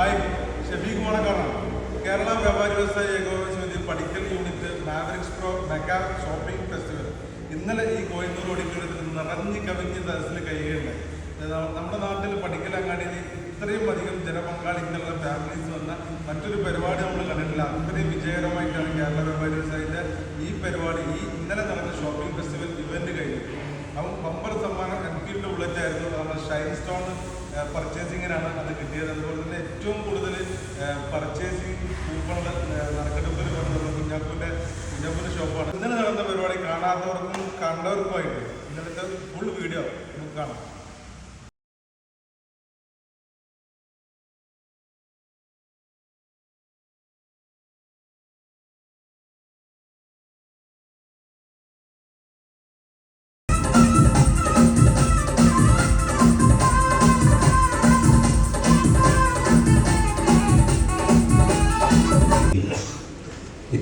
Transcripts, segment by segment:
Hi Shafeeq മോണക്കാറാണ് Kerala വ്യാപാരി വ്യവസായ ഏകോപന സമിതി പഠിക്കൽ unit Mavericks pro mega shopping festival. ഇന്നലെ ഈ കോയമ്പൂർ ഓഡിറ്റോറിയത്തിൽ നിറഞ്ഞു കവിഞ്ഞ് സദസ്സിൽ കഴിയുകയുണ്ട് നമ്മുടെ നാട്ടിൽ പഠിക്കൽ അങ്ങാടിയിൽ ഇത്രയും അധികം ജനപങ്കാളിത്തമുള്ള ഫാമിലീസ് വന്ന മറ്റൊരു പരിപാടി നമ്മൾ കണ്ടിട്ടില്ല. അത്രയും വിജയകരമായിട്ടാണ് കേരള വ്യാപാരി വ്യവസായത്തിന്റെ ഈ പരിപാടി ഈ ഇന്നലെ നടന്ന ഷോപ്പിംഗ് ഫെസ്റ്റിവൽ ഇവന്റ് കഴിഞ്ഞു അപ്പം ബമ്പർ സമ്മാനം എം പിയുടെ ബുള്ളറ്റായിരുന്നു നമ്മുടെ ഷൈൻ സ്റ്റോൺ പർച്ചേസിങ്ങിനാണ് അത് കിട്ടിയത്. അതുപോലെ തന്നെ ഏറ്റവും കൂടുതൽ പർച്ചേസിങ് കൂപ്പണുകൾ നറുക്കെടുപ്പിൽ നമ്മുടെ കുഞ്ഞാപ്പൂന്റെ കുഞ്ഞാപ്പൂന്റെ ഷോപ്പാണ്. ഇന്നലെ നടന്ന പരിപാടി കാണാത്തവർക്കും കണ്ടവർക്കുമായിട്ട് ഇന്നലത്തെ ഫുൾ വീഡിയോ നമുക്ക് കാണാം.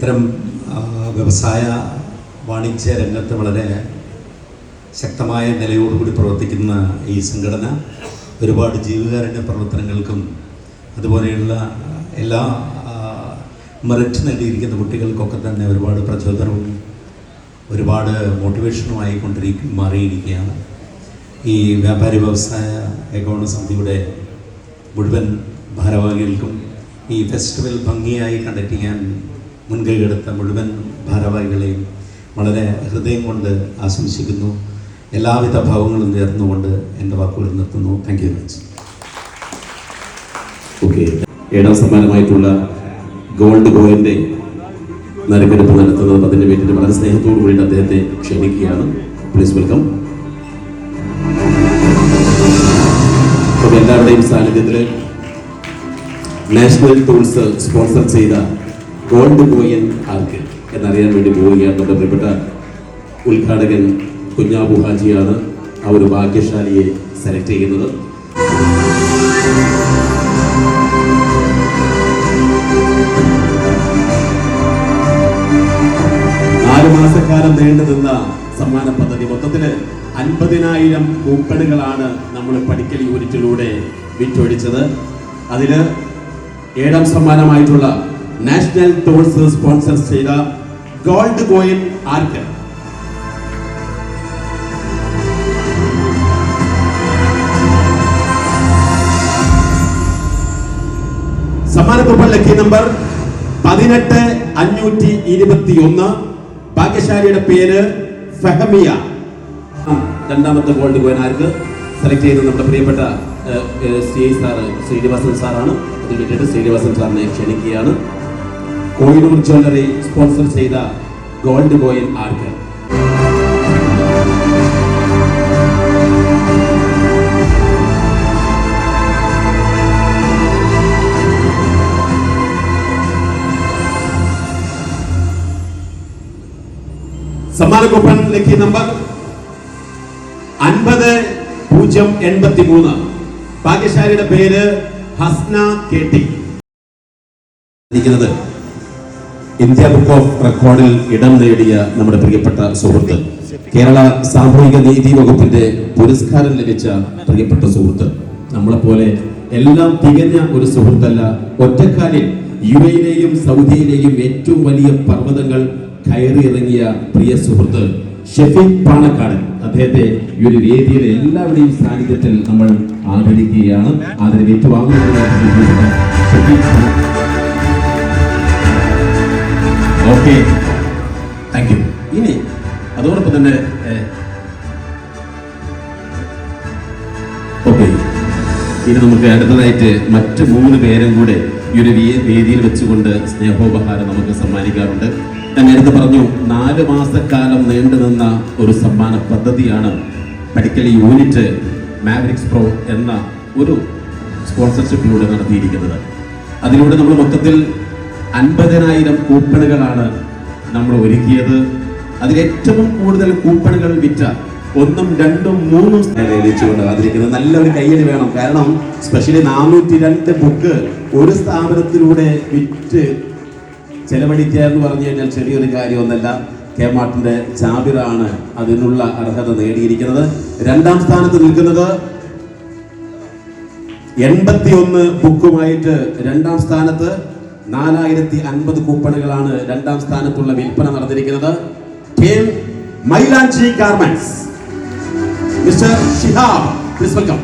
ഇത്തരം വ്യവസായ വാണിജ്യ രംഗത്ത് വളരെ ശക്തമായ നിലയോടുകൂടി പ്രവർത്തിക്കുന്ന ഈ സംഘടന ഒരുപാട് ജീവകാരുണ്യ പ്രവർത്തനങ്ങൾക്കും അതുപോലെയുള്ള എല്ലാ മെറിറ്റ് നൽകിയിരിക്കുന്ന കുട്ടികൾക്കൊക്കെ തന്നെ ഒരുപാട് പ്രചോദനവും ഒരുപാട് മോട്ടിവേഷനുമായി കൊണ്ടിരിക്കും മാറിയിരിക്കുകയാണ്. ഈ വ്യാപാരി വ്യവസായ ഏകോപന സമിതിയുടെ മുഴുവൻ ഭാരവാഹികൾക്കും ഈ ഫെസ്റ്റിവൽ ഭംഗിയായി കണ്ടക്ട് ചെയ്യാൻ മുൻകൈ എടുത്ത മുഴുവൻ ഭാരവാഹികളെയും വളരെ ഹൃദയം കൊണ്ട് ആശംസിക്കുന്നു. എല്ലാവിധ ഭാവങ്ങളും നേർന്നുകൊണ്ട് എന്റെ വാക്കുകൾ നിർത്തുന്നു. താങ്ക് യു മച്ച് ഓക്കെ ഏഴാം സമ്മാനമായിട്ടുള്ള ഗോൾഡ് ബോയിന്റെ നറുക്കെടുപ്പ് നടത്തുന്നത് അതിന്റെ പേരിൽ വളരെ സ്നേഹത്തോടു കൂടി അദ്ദേഹത്തെ ക്ഷണിക്കുകയാണ്. പ്ലീസ് വെൽക്കം എല്ലാവരുടെയും സാന്നിധ്യത്തിൽ നാഷണൽ ടൂൾസ് സ്പോൺസർ ചെയ്ത ഗോൾഡ് ബോയൻ ആർക്ക് എന്നറിയാൻ വേണ്ടി പോവുകയാണ് പ്രിയപ്പെട്ട ഉദ്ഘാടകൻ കുഞ്ഞാബു ഹാജിയാണ്. ആ ഒരു ഭാഗ്യശാലിയെ സെലക്ട് ചെയ്യുന്നത്. നാല് മാസക്കാലം നീണ്ടു നിന്ന സമ്മാന പദ്ധതി മൊത്തത്തിൽ അൻപതിനായിരം കൂപ്പണുകളാണ് നമ്മൾ പഠിക്കൽ യൂണിറ്റിലൂടെ വിറ്റൊഴിച്ചത്. അതിൽ ഏഴാം സമ്മാനമായിട്ടുള്ള നാഷണൽ ടൂൾസ് സ്പോൺസർ ചെയ്ത ഗോൾഡ് കോയിൻ ആർക്ക് സമ്മാന ലക്കി നമ്പർ പതിനെട്ട് അഞ്ഞൂറ്റി ഇരുപത്തി ഒന്ന് ഭാഗ്യശാലിയുടെ പേര് ഫഹമിയ. രണ്ടാമത്തെ ഗോൾഡ് കോയിൻ ആർക്ക് സെലക്ട് ചെയ്ത് നമ്മുടെ പ്രിയപ്പെട്ട സി ഐ സാറ് ശ്രീനിവാസൻ സാറാണ് അത് വേണ്ടിയിട്ട് ശ്രീനിവാസൻ സാറിനെ ക്ഷണിക്കുകയാണ്. കോയിനൂർ ജ്വല്ലറി സ്പോൺസർ ചെയ്ത ഗോൾഡ് കോയിൻ ആർക്ക് സമ്മാന കൂപ്പൺ ലക്കി നമ്പർ അൻപത് പൂജ്യം എൺപത്തി മൂന്ന് ഭാഗ്യശാലിയുടെ പേര് Hasna K T. India book of റെക്കോർഡിൽ ഇടം നേടിയ നമ്മുടെ പ്രിയപ്പെട്ട സുഹൃത്ത് കേരള സാമൂഹിക നീതി വകുപ്പിന്റെ പുരസ്കാരം ലഭിച്ച പ്രിയപ്പെട്ട സുഹൃത്ത് നമ്മളെപ്പോലെ എല്ലാം തികഞ്ഞ ഒരു സുഹൃത്തല്ല ഒറ്റക്കാലിൽ യു എയിലെയും സൗദിയിലെയും ഏറ്റവും വലിയ പർവതങ്ങൾ കയറിയിറങ്ങിയ പ്രിയ സുഹൃത്ത് ഷെഫീഖ് പാണക്കാടൻ. അദ്ദേഹത്തെ ഈ ഒരു വേദിയിലെ എല്ലാവരുടെയും സാന്നിധ്യത്തിൽ നമ്മൾ ആദരിക്കുകയാണ്. ആദരവ് ഏറ്റുവാങ്ങുന്നത് ഷെഫീഖ് ഓക്കെ. താങ്ക് യു ഇനി അതോടൊപ്പം തന്നെ ഓക്കെ. ഇനി നമുക്ക് അടുത്തതായിട്ട് മറ്റ് മൂന്ന് പേരും കൂടെ ഈ ഒരു വേദിയിൽ വെച്ചുകൊണ്ട് സ്നേഹോപഹാരം നമുക്ക് സമ്മാനിക്കാറുണ്ട്. ഞാൻ നേരത്തെ പറഞ്ഞു നാല് മാസക്കാലം നീണ്ടു നിന്ന ഒരു സമ്മാന പദ്ധതിയാണ് പഠിക്കൽ യൂണിറ്റ് മാവരിക്സ് പ്രോ എന്ന ഒരു സ്പോൺസർഷിപ്പിലൂടെ നടത്തിയിരിക്കുന്നത്. അതിലൂടെ നമ്മൾ മൊത്തത്തിൽ അൻപതിനായിരം കൂപ്പണുകളാണ് നമ്മൾ ഒരുക്കിയത്. അതിലേറ്റവും കൂടുതൽ കൂപ്പണുകൾ വിറ്റ ഒന്നും രണ്ടും മൂന്നും വെച്ചുകൊണ്ട് കാത്തിരിക്കുന്നത് നല്ലൊരു കയ്യടി വേണം. കാരണം സ്പെഷ്യലി നാനൂറ്റി രണ്ട് ബുക്ക് ഒരു സ്ഥാപനത്തിലൂടെ വിറ്റ് ചെലവഴിക്കുക എന്ന് പറഞ്ഞു കഴിഞ്ഞാൽ ചെറിയൊരു കാര്യമൊന്നല്ല. കെ മാർട്ടിന്റെ ചാബിറാണ് അതിനുള്ള അർഹത നേടിയിരിക്കുന്നത്. രണ്ടാം സ്ഥാനത്ത് നിൽക്കുന്നത് എൺപത്തിയൊന്ന് ബുക്കുമായിട്ട് രണ്ടാം സ്ഥാനത്ത് നാലായിരത്തി അൻപത് കൂപ്പണുകളാണ് രണ്ടാം സ്ഥാനത്തുള്ള വിൽപ്പന നടന്നിരിക്കുന്നത്. Mylanchi garments mister Shihab please welcome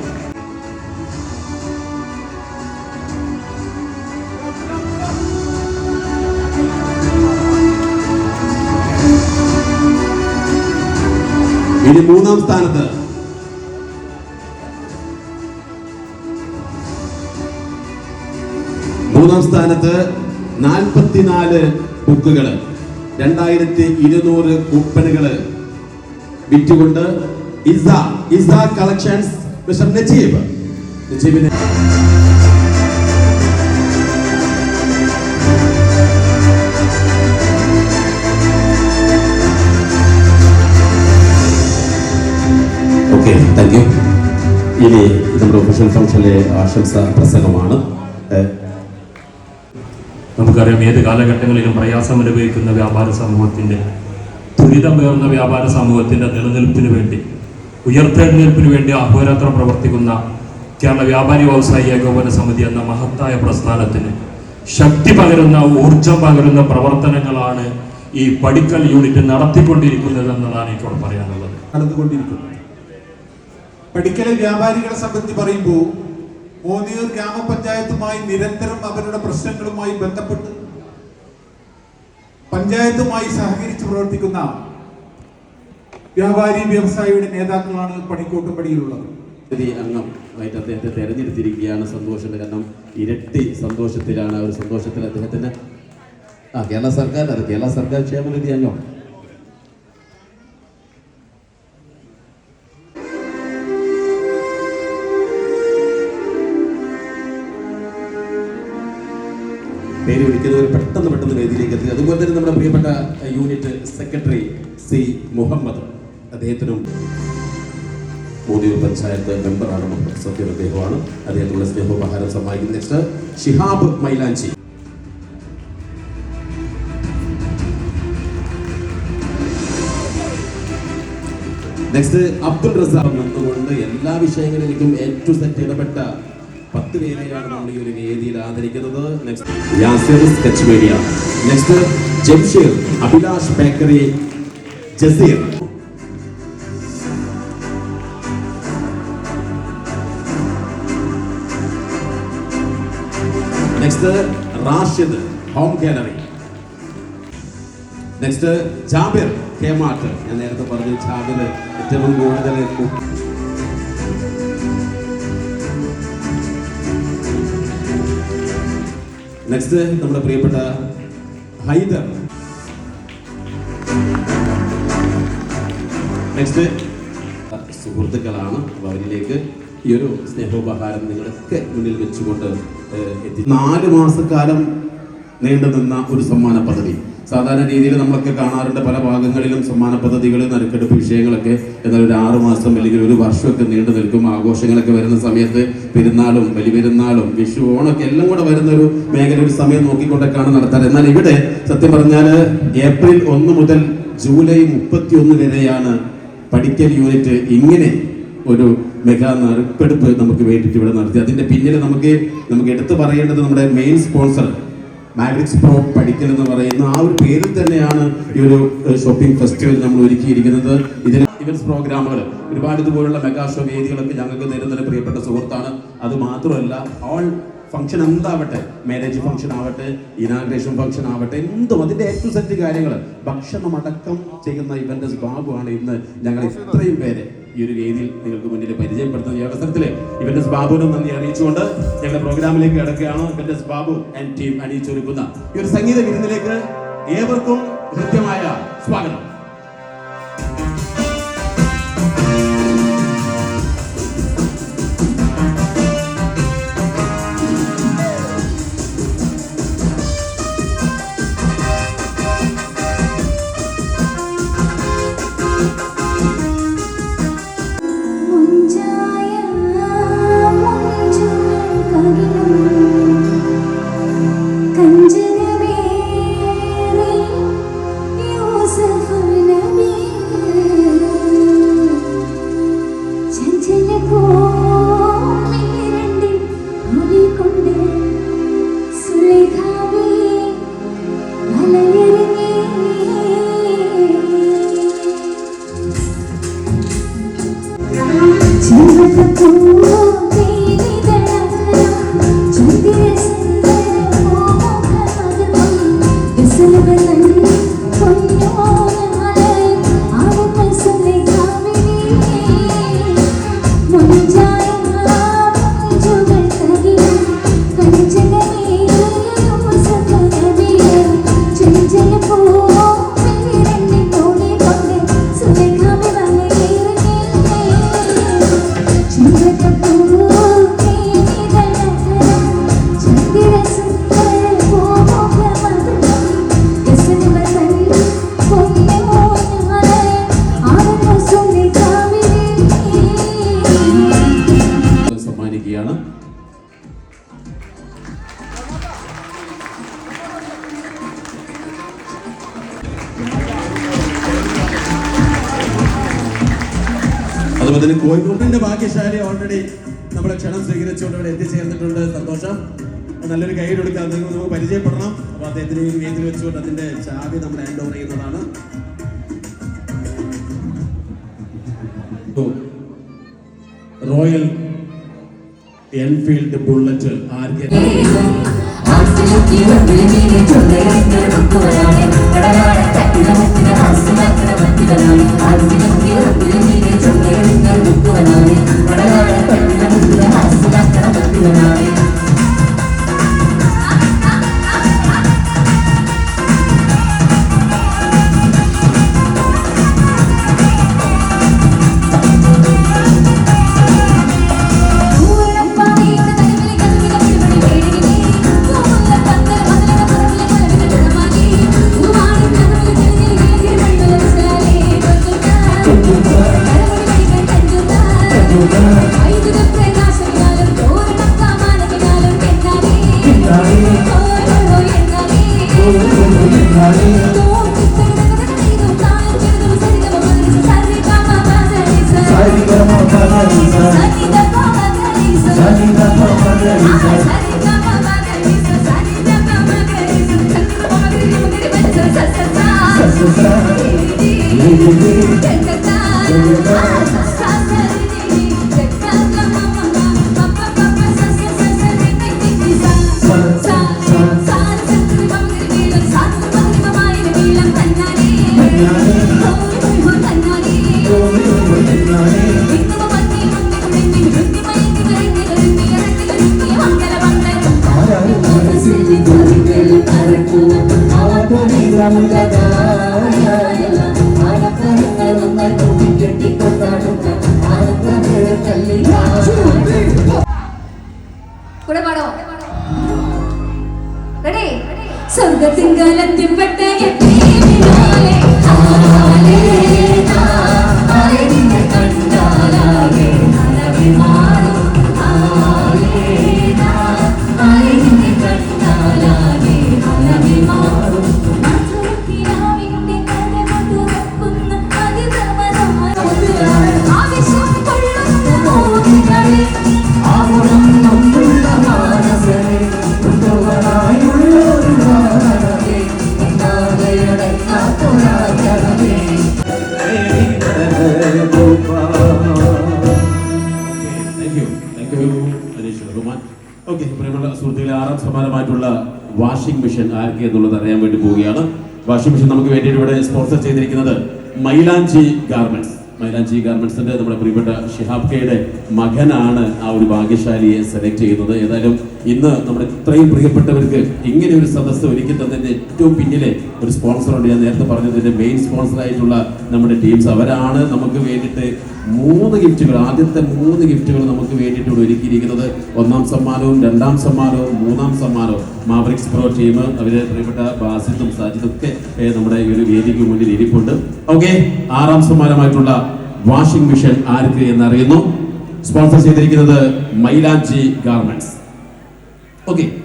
ഇനി മൂന്നാം സ്ഥാനത്ത് മൂന്നാം സ്ഥാനത്ത് നാൽപ്പത്തിനാല് ബുക്കുകൾ രണ്ടായിരത്തി ഇരുന്നൂറ് കൂപ്പണുകൾ വിറ്റുകൊണ്ട് ഇസ ഇസ കളക്ഷൻസ് മിസ്റ്റർ നജീബ്. നജീബിനെ താങ്ക് യു. ഇനി നമ്മുടെ ഒഫീഷ്യൽ ഫംഗ്ഷനിലെ ആശംസ പ്രസംഗമാണ്. നമുക്കറിയാം ഏത് കാലഘട്ടങ്ങളിലും പ്രയാസം അനുഭവിക്കുന്ന വ്യാപാര സമൂഹത്തിന്റെ ദുരിതമേറുന്ന വ്യാപാര സമൂഹത്തിന്റെ നിലനിൽപ്പിന് വേണ്ടി ഉയർത്തെഴുന്നേൽപ്പിന് വേണ്ടി അഹോരാത്രം പ്രവർത്തിക്കുന്ന കേരള വ്യാപാരി വ്യവസായി ഏകോപന സമിതി എന്ന മഹത്തായ പ്രസ്ഥാനത്തിന് ശക്തി പകരുന്ന ഊർജം പകരുന്ന പ്രവർത്തനങ്ങളാണ് ഈ പഠിക്കൽ യൂണിറ്റ് നടത്തിക്കൊണ്ടിരിക്കുന്നത് എന്നതാണ് എനിക്കോട് പറയാനുള്ളത്. നടന്നുകൊണ്ടിരിക്കുന്നത് പഠിക്കലെ വ്യാപാരികളെ സംബന്ധിച്ച് പറയുമ്പോൾ മോദിയൂർ ഗ്രാമപഞ്ചായത്തുമായി നിരന്തരം അവരുടെ പ്രശ്നങ്ങളുമായി ബന്ധപ്പെട്ട് പഞ്ചായത്തുമായി സഹകരിച്ച് പ്രവർത്തിക്കുന്ന വ്യാപാരി വ്യവസായിയുടെ നേതാക്കളാണ് പണിക്കോട്ടും പടിയിലുള്ളത് അംഗം അദ്ദേഹത്തെ തെരഞ്ഞെടുത്തിരിക്കുകയാണ്. സന്തോഷം കാരണം ഇരട്ടി സന്തോഷത്തിലാണ് ആ ഒരു സന്തോഷത്തിൽ അദ്ദേഹത്തിന്. ആ കേരള സർക്കാർ അത് കേരള സർക്കാർ ക്ഷേമനിധി അംഗം. പേര് വിളിക്കുന്നവർ പെട്ടെന്ന് പെട്ടെന്ന് വേദിയിലേക്ക് എത്തി. അതുപോലെ തന്നെ നമ്മുടെ പ്രിയപ്പെട്ട യൂണിറ്റ് സെക്രട്ടറി സി മുഹമ്മദ് അദ്ദേഹത്തിനും മോദിയൂർ പഞ്ചായത്ത് മെമ്പറാണ് മുഹമ്മദ് സഫീർ അദ്ദേഹമാണ് അദ്ദേഹത്തിനുള്ള സ്നേഹോപഹാരം സമ്മാനിക്കുന്ന. നെക്സ്റ്റ് ഷിഹാബ് മൈലാഞ്ചി. നെക്സ്റ്റ് അബ്ദുൾ റസാബ് നിന്നുകൊണ്ട് എല്ലാ വിഷയങ്ങളിലേക്കും ഏറ്റവും സെറ്റ് ഇടപെട്ട പത്ത് പേരെയാണ് നമ്മൾ ഈ ഒരു വേദിയിൽ ആദരിക്കുന്നത്. Abhilash bakery Jaseer next Rashid home gallery next Jabir K mart ഞാൻ നേരത്തെ പറഞ്ഞു ജാബിർ ഏറ്റവും കൂടുതൽ നെക്സ്റ്റ് നമ്മുടെ പ്രിയപ്പെട്ട ഹൈദർ. നെക്സ്റ്റ് സുഹൃത്തുക്കളാണ് അവരിലേക്ക് ഈ ഒരു സ്നേഹോപഹാരം നിങ്ങളൊക്കെ മുന്നിൽ വെച്ചുകൊണ്ട് എത്തി. നാല് മാസക്കാലം നീണ്ടു നിന്ന ഒരു സമ്മാന പദ്ധതി സാധാരണ രീതിയിൽ നമ്മളൊക്കെ കാണാറുണ്ട് പല ഭാഗങ്ങളിലും സമ്മാന പദ്ധതികൾ നറുക്കെടുപ്പ് വിഷയങ്ങളൊക്കെ. എന്നാൽ ഒരു ആറു മാസം അല്ലെങ്കിൽ ഒരു വർഷമൊക്കെ നീണ്ടു നിൽക്കും ആഘോഷങ്ങളൊക്കെ വരുന്ന സമയത്ത് പെരുന്നാളും ബലിപെരുന്നാളും വിഷു ഓണൊക്കെ എല്ലാം കൂടെ വരുന്ന ഒരു മേഖല ഒരു സമയം നോക്കിക്കൊണ്ടൊക്കെയാണ് നടത്താറ്. എന്നാൽ ഇവിടെ സത്യം പറഞ്ഞാൽ ഏപ്രിൽ ഒന്ന് മുതൽ ജൂലൈ മുപ്പത്തി ഒന്ന് വരെയാണ് പഠിക്കൽ യൂണിറ്റ് ഇങ്ങനെ ഒരു മെഗാ നറുക്കെടുപ്പ് നമുക്ക് വേണ്ടിയിട്ട് ഇവിടെ നടത്തി. അതിന്റെ പിന്നിൽ നമുക്ക് നമുക്ക് എടുത്തു പറയേണ്ടത് നമ്മുടെ മെയിൻ സ്പോൺസർ മാഗ്രിക്സ് പ്രോ പഠിക്കൽ എന്ന് പറയുന്ന ആ ഒരു പേരിൽ തന്നെയാണ് ഈ ഒരു ഷോപ്പിംഗ് ഫെസ്റ്റിവൽ നമ്മൾ ഒരുക്കിയിരിക്കുന്നത്. ഇതിന് ഇവൻസ് പ്രോഗ്രാമുകൾ ഒരുപാട് ഇതുപോലുള്ള മെഗാ ഷോ വേദികളൊക്കെ ഞങ്ങൾക്ക് നേരിടുന്ന പ്രിയപ്പെട്ട സുഹൃത്താണ്. അത് മാത്രമല്ല ഓൾ ഫംഗ്ഷൻ എന്താവട്ടെ മാരേജ് ഫംഗ്ഷൻ ആവട്ടെ ഇനാഗ്രേഷൻ ഫംഗ്ഷൻ ആവട്ടെ എന്തും അതിന്റെ ഏറ്റവും സെറ്റ് കാര്യങ്ങൾ ഭക്ഷണമടക്കം ചെയ്യുന്ന ഇവന്റെ ബാബുവാണ് ഇന്ന് ഞങ്ങൾ ഇത്രയും പേരെ ഈ ഒരു വേദിയിൽ നിങ്ങൾക്ക് മുന്നിൽ പരിചയപ്പെടുത്തുന്ന ഈ അവസരത്തിൽ ഇവന്റെ ബാബുവിനും നന്ദി അറിയിച്ചുകൊണ്ട് ഞങ്ങളുടെ പ്രോഗ്രാമിലേക്ക് കിടക്കുകയാണ്. ഇവന്റെ ബാബു ആൻഡ് ടീം അണിയിച്ചൊരുക്കുന്ന ഈ ഒരു സംഗീത വിരുന്നിലേക്ക് ഏവർക്കും ഹൃദ്യമായ സ്വാഗതം. Jesus. അതുപോലെ തന്നെ കോഴിക്കോട്ടിന്റെ ഭാഗ്യശാലി ഓൾറെഡി നമ്മുടെ ക്ഷണം സ്വീകരിച്ചുകൊണ്ട് ഇവിടെ എത്തിച്ചേർന്നിട്ടുണ്ട്. സന്തോഷം. നല്ലൊരു ഗൈഡ് എടുക്കാൻ നമുക്ക് പരിചയപ്പെടണം. അപ്പൊ അദ്ദേഹത്തിന് ഈ വേദിയിൽ വെച്ചുകൊണ്ട് അതിന്റെ ചാവി നമ്മൾ ഹാൻഡ് ഓവർ ചെയ്യുന്നതാണ്. റോയൽ എൻഫീൽഡ് ബുള്ളറ്റ് ആർക്കെ? കൂടെ ആർക്ക് എന്നുള്ളത് അറിയാൻ വേണ്ടി പോവുകയാണ്. വാഷിംഗ് മെഷീൻ നമുക്ക് വേണ്ടിയിട്ട് ഇവിടെ സ്പോൺസർ ചെയ്തിരിക്കുന്നത് മൈലാഞ്ചി ഗാർമെന്റ്സ് മൈലാഞ്ചി ഗാർമെന്റ്സിന്റെ നമ്മുടെ പ്രിയപ്പെട്ട ഷിഹാബ് കെയുടെ മകനാണ് ആ ഒരു ഭാഗ്യശാലിയെ സെലക്ട് ചെയ്യുന്നത്. ഏതായാലും ഇന്ന് നമ്മുടെ ഇത്രയും പ്രിയപ്പെട്ടവർക്ക് ഇങ്ങനെ ഒരു സദസ്സ് ഒരുക്കി തന്നതിന്റെ ഏറ്റവും പിന്നിലെ ഒരു സ്പോൺസറുണ്ട് ഞാൻ നേരത്തെ പറഞ്ഞതിന്റെ മെയിൻ സ്പോൺസർ ആയിട്ടുള്ള നമ്മുടെ ടീംസ് അവരാണ്. നമുക്ക് വേണ്ടിയിട്ട് മൂന്ന് ഗിഫ്റ്റുകൾ ആദ്യത്തെ മൂന്ന് ഗിഫ്റ്റുകൾ നമുക്ക് വേണ്ടിയിട്ട് ഒരുക്കിയിരിക്കുന്നത്. ഒന്നാം സമ്മാനവും രണ്ടാം സമ്മാനവും മൂന്നാം സമ്മാനവും. മാബ്രിക്സ് പ്രോ ടീം അവരെ പ്രിയപ്പെട്ട ബാസിദും സാജിദും ഒക്കെ നമ്മുടെ ഈ ഒരു വേദിക്ക് മുന്നിൽ ഇരിപ്പുണ്ട്. ഓക്കെ ആറാം സമ്മാനമായിട്ടുള്ള വാഷിംഗ് മെഷീൻ ആർക്ക് എന്നറിയുന്നു. സ്പോൺസർ ചെയ്തിരിക്കുന്നത് Mylanchi garments. Okay.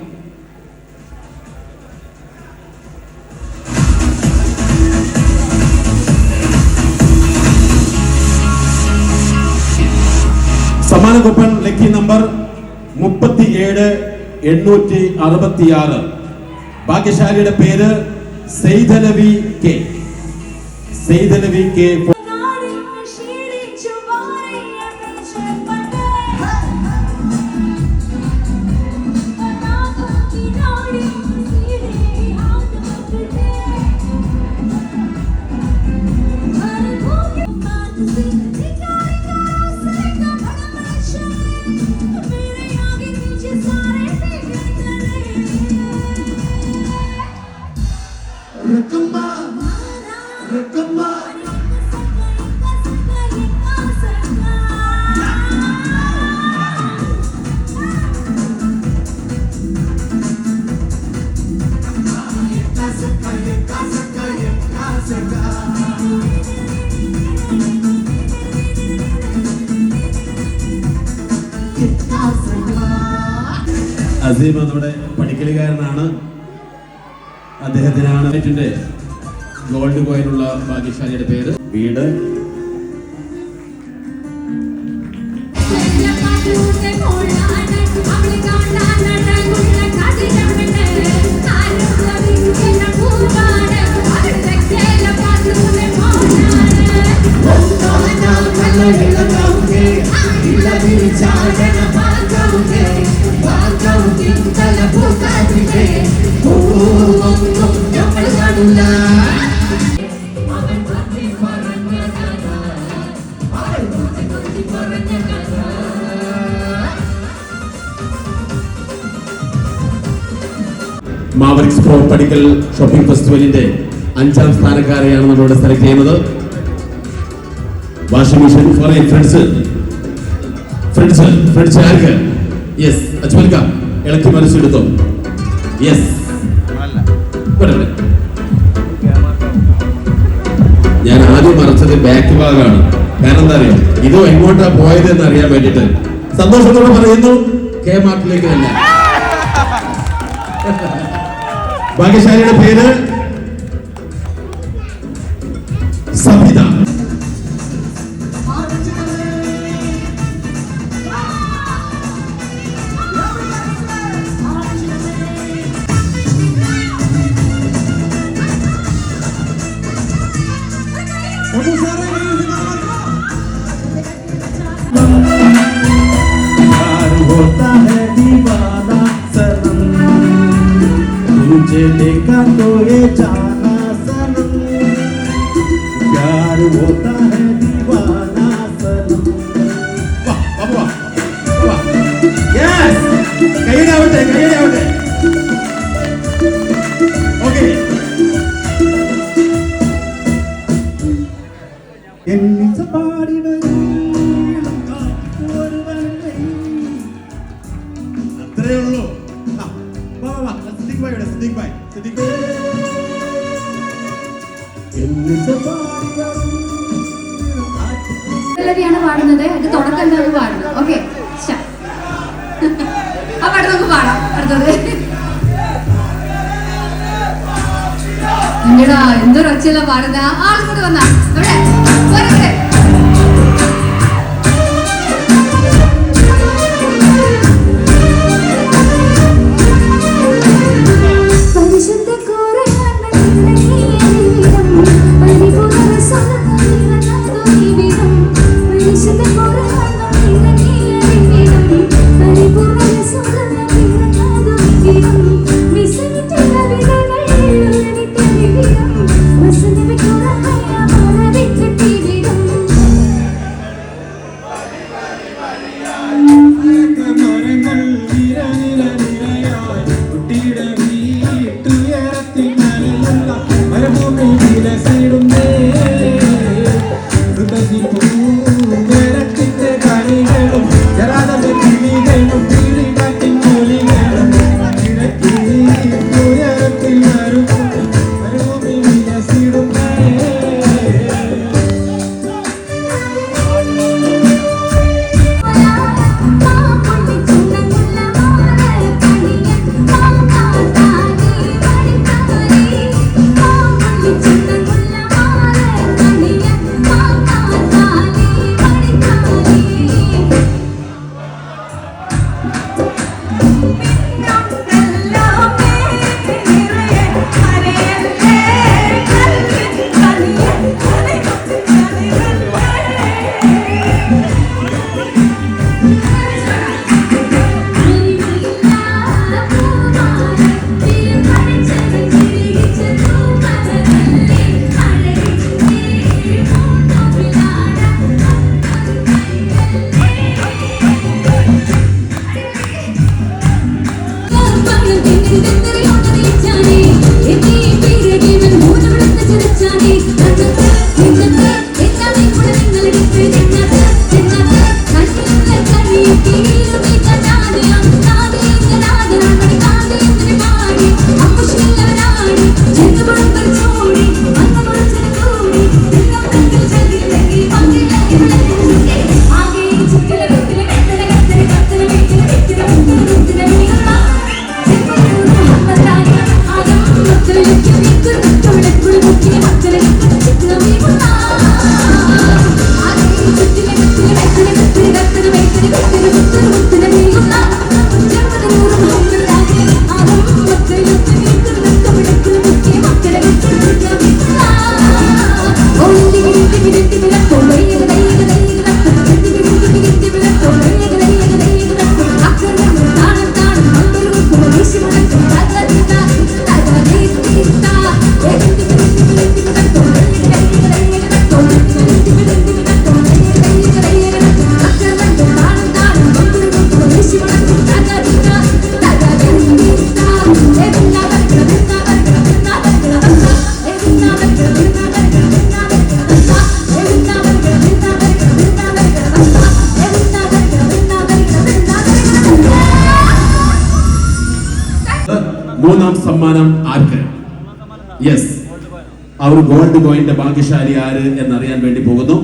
Coupon lucky number മുപ്പത്തി ഏഴ് എണ്ണൂറ്റി അറുപത്തിയാറ്. ഭാഗ്യശാലിയുടെ പേര് സെയ്തലവി കെ. സെയ്തലവി കെ ഭാഗ്യശാലിയുടെ പേര്? വീട്. മാവറിക്സ് പടിക്കൽ ഷോപ്പിംഗ് ഫെസ്റ്റിവലിന്റെ അഞ്ചാം സ്ഥാനക്കാരെയാണ് നമ്മളിവിടെ സെലക്ട് ചെയ്യുന്നത്. Washing machine for friends friends friends arc? Yes അജ്മൽക്ക ഇളക്കി മനസ്സെടുത്തോ യെസ് ഞാൻ ആദ്യം മറച്ചത് ബാക്ക് ഭാഗമാണ് കാരണം എന്താ അറിയാം? ഇതോ എങ്ങോട്ടാ പോയത് എന്ന് അറിയാൻ വേണ്ടിട്ട് സന്തോഷത്തോടെ പറയുന്നു കെ മാർട്ടിലേക്ക് തന്നെ. ഭാഗ്യശാലിയുടെ പേര് 我大 ആ ഒരു ഗോൾഡ് കോയിന്റെ ഭാഗ്യശാലി ആര് എന്നറിയാൻ വേണ്ടി പോകുന്നു.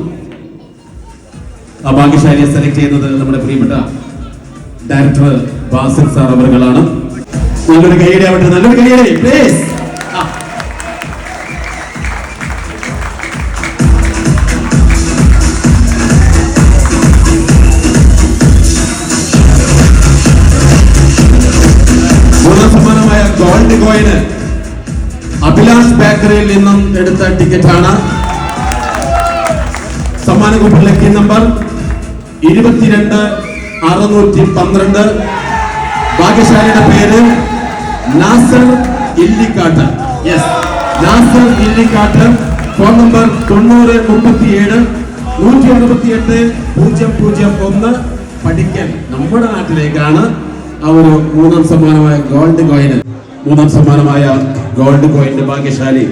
ആ ഭാഗ്യശാലിയെ സെലക്ട് ചെയ്യുന്നത് നമ്മുടെ പ്രിയപ്പെട്ട ഡയറക്ടർ ബാസിൽ സാർ അവർകളാണ് നല്ലൊരു കൈയടി അവിടെ നല്ലൊരു കൈയടി പ്ലീസ് ബേക്കറിയിൽ നിന്നും എടുത്ത ടിക്കറ്റ് ആണ് സമ്മാന കൂപ്പൺ ലക്കി നമ്പർ ഇരുപത്തിരണ്ട് അറുന്നൂറ്റി പന്ത്രണ്ട്. ഭാഗ്യശാലിയുടെ പേര് Nasar Illikkat. Yes Nasar Illikkat. Phone number തൊണ്ണൂറ് മുപ്പത്തിയേഴ് നൂറ്റി അറുപത്തിയെട്ട് പൂജ്യം പൂജ്യം ഒന്ന്. പഠിക്കൽ നമ്മുടെ നാട്ടിലേക്കാണ് ആ ഒരു മൂന്നാം സമ്മാനമായ ഗോൾഡ് കോയിന് മൂന്നാം സമ്മാനമായ ഗോൾഡ് പോയിന്റ് ഭാഗ്യശാലി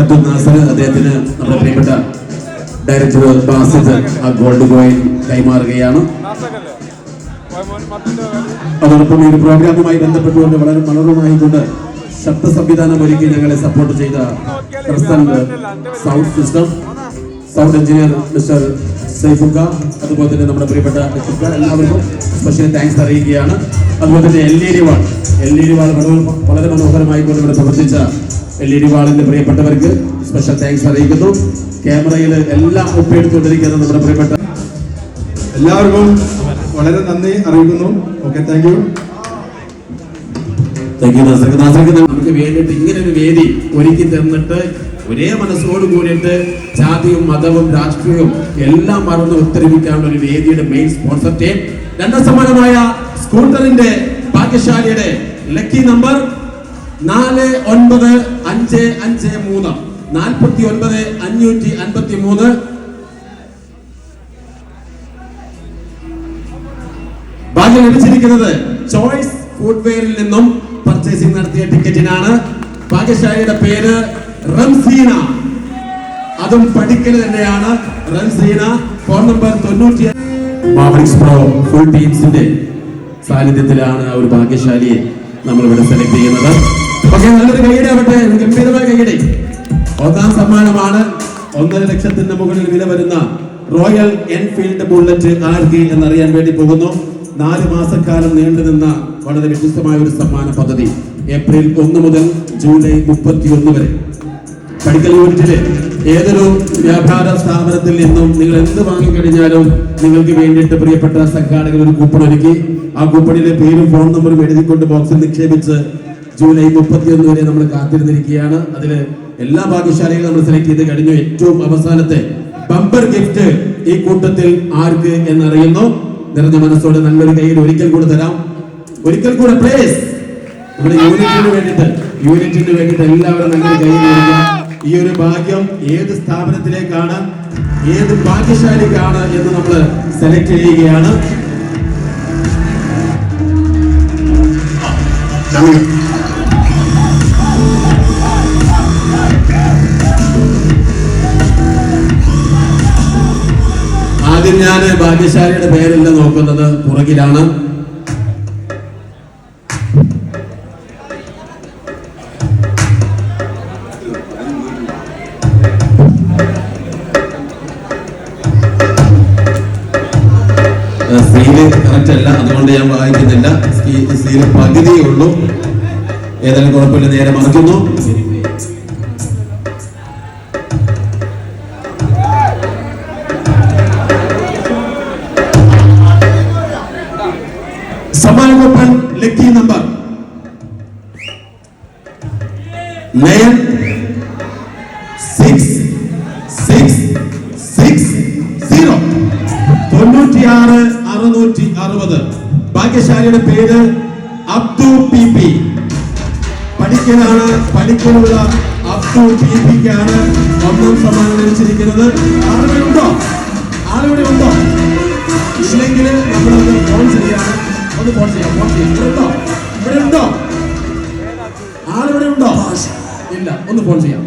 അബ്ദുൽ നാസർ അദ്ദേഹത്തിന് നമ്മുടെ പ്രിയപ്പെട്ട ഡയറക്ടർ ബാസിദ് ആ ഗോൾഡ് കോയിൻ കൈമാറുകയാണ്. അതോടൊപ്പം ഈ പ്രോഗ്രാമുമായി ബന്ധപ്പെട്ടുകൊണ്ട് വളരെ മനോഹരമായിക്കൊണ്ട് ശബ്ദ സംവിധാനം ഒരുക്കി ഞങ്ങളെ സപ്പോർട്ട് ചെയ്ത ക്രിസ്തന്റ് sound system sound engineer mister സൈഫുക്ക അതുപോലെ തന്നെ നമ്മുടെ പ്രിയപ്പെട്ട ഇഫുക്ക, എല്ലാവർക്കും സ്പെഷ്യൽ താങ്ക്സ് അറിയിക്കുകയാണ്. അതുപോലെ തന്നെ L E D wall L E D wall വളരെ മനോഹരമായി കൊണ്ട് ഇവിടെ പ്രവർത്തിച്ച എൽ ഇ ഡി വാളിന്റെ പ്രിയപ്പെട്ടവർക്ക് സ്പെഷ്യൽ താങ്ക്സ് അറിയിക്കുന്നു. ക്യാമറയിൽ എല്ലാം ഒപ്പിയെടുത്തുകൊണ്ടിരിക്കുന്ന നമ്മുടെ പ്രിയപ്പെട്ട എല്ലാവർക്കും വളരെ നന്ദി അറിയിക്കുന്നു. Okay thank you thank you നമുക്ക് വേണ്ടിയിട്ട് ഇങ്ങനെ ഒരു വേദി ഒരുക്കി തന്നിട്ട് ഒരേ മനസ്സോട് കൂടിയിട്ട് ജാതിയും മതവും രാഷ്ട്രീയവും എല്ലാം മറന്ന് ഉത്തരവിക്കാനുള്ള ഒരു വേദിയുടെ മെയിൻ സ്പോൺസർ ടീം രണ്ടാം സമ്മാനമായ സ്കൂട്ടറിന്റെ ഭാഗ്യശാലിയുടെ ലക്കി നമ്പർ നാല് ഒൻപത് അഞ്ച് അഞ്ച് മൂന്ന്. നാൽപ്പത്തി ഒൻപത് അഞ്ഞൂറ്റി അൻപത്തി മൂന്ന് ഭാഗ്യം ലഭിച്ചിരിക്കുന്നത് ചോയ്സ് ഫുഡ്വെയറിൽ നിന്നും പർച്ചേസിംഗ് നടത്തിയ ടിക്കറ്റിനാണ്. ഭാഗ്യശാലിയുടെ പേര് റംസീന. അതും പഠിക്കൽ തന്നെയാണ്. റംസീന ഫോൺ നമ്പർ തൊണ്ണൂറ്റി മാവറിക്സ് പ്രോ ഫുൾ ടീംസിന്റെ സാന്നിധ്യത്തിലാണ് ഒരു ഭാഗ്യശാലിയെ നമ്മൾ ഇവിടെ സെലക്ട് ചെയ്യുന്നത്. ഓക്കെ നല്ലൊരു കൈയുടെ ആവട്ടെ. ഗംഭീരമായ കൈയുടെ ഒന്നാം സമ്മാനമാണ്. ഒന്നര ലക്ഷത്തിന്റെ മുകളിൽ വില വരുന്ന റോയൽ എൻഫീൽഡ് ബുള്ളറ്റ് ആർക്ക് എന്നറിയാൻ വേണ്ടി പോകുന്നു. നാല് മാസക്കാലം നീണ്ടുനിന്ന വളരെ വ്യത്യസ്തമായ ഒരു സമ്മാന പദ്ധതി. ഏപ്രിൽ ഒന്ന് മുതൽ ജൂലൈ മുപ്പത്തി ഒന്ന് വരെ. മെഡിക്കൽ യൂണിറ്റിലെ ഏതൊരു വ്യാപാര സ്ഥാപനത്തിൽ നിന്നും നിങ്ങൾ എന്ത് വാങ്ങിക്കഴിഞ്ഞാലും നിങ്ങൾക്ക് വേണ്ടിയിട്ട് പ്രിയപ്പെട്ട സംഘാടകർ ഒരു കൂപ്പൺ ഒരുക്കി. ആ കൂപ്പണിലെ പേരും ഫോൺ നമ്പറും എഴുതിക്കൊണ്ട് ബോക്സിൽ നിക്ഷേപിച്ച് ജൂലൈ മുപ്പത്തിയൊന്ന് വരെ നമ്മൾ കാത്തിരുന്നിരിക്കുകയാണ്. അതിൽ എല്ലാ ഭാഗ്യശാലികളും നമ്മൾ സെലക്ട് ചെയ്ത് കഴിഞ്ഞു. ഏറ്റവും അവസാനത്തെ ബമ്പർ ഗിഫ്റ്റ് ഈ കൂട്ടത്തിൽ ആർക്ക് എന്നറിയുന്നു? നിറഞ്ഞ മനസ്സോടെ നല്ലൊരു കയ്യിൽ ഒരിക്കൽ കൂടെ തരാം. ഒരിക്കൽ കൂടെ പ്ലേസ് നമ്മുടെ യൂണിറ്റിന് വേണ്ടിയിട്ട് യൂണിറ്റിന് വേണ്ടിയിട്ട് എല്ലാവരും നല്ലൊരു കയ്യിൽ ഈ ഒരു ഭാഗ്യം ഏത് സ്ഥാപനത്തിലേക്കാണ് ഏത് ഭാഗ്യശാലിക്കാണ് എന്ന് നമ്മൾ സെലക്ട് ചെയ്യുകയാണ്. ആദ്യം ഞാൻ ഭാഗ്യശാലിയുടെ പേരല്ല നോക്കുന്നത് പുറകിലാണ്. കുഴപ്പമില്ല നേരെ മറിക്കുന്നു. അറുപത്. ഭാഗ്യശാലിയുടെ പേര് അബ്ദു പി പി. പഠിക്കലാണ് പഠിക്കലുള്ള അപ്പു പി പിക്കാണ് ഒന്നാം സമ്മാനം ലഭിച്ചിരിക്കുന്നത് ആളുകൾ ഉണ്ടോ ആളുകൂടെ ഉണ്ടോ ഇല്ലെങ്കിൽ നമ്മളൊന്ന് ഫോൺ ചെയ്യാണ് ഒന്ന് ഫോൺ ചെയ്യാം ഫോൺ ചെയ്യാം. ഇവിടെ ഉണ്ടോ ഇവിടെ ഉണ്ടോ ആളിവിടെ ഉണ്ടോ ഇല്ല ഒന്ന് ഫോൺ ചെയ്യാം.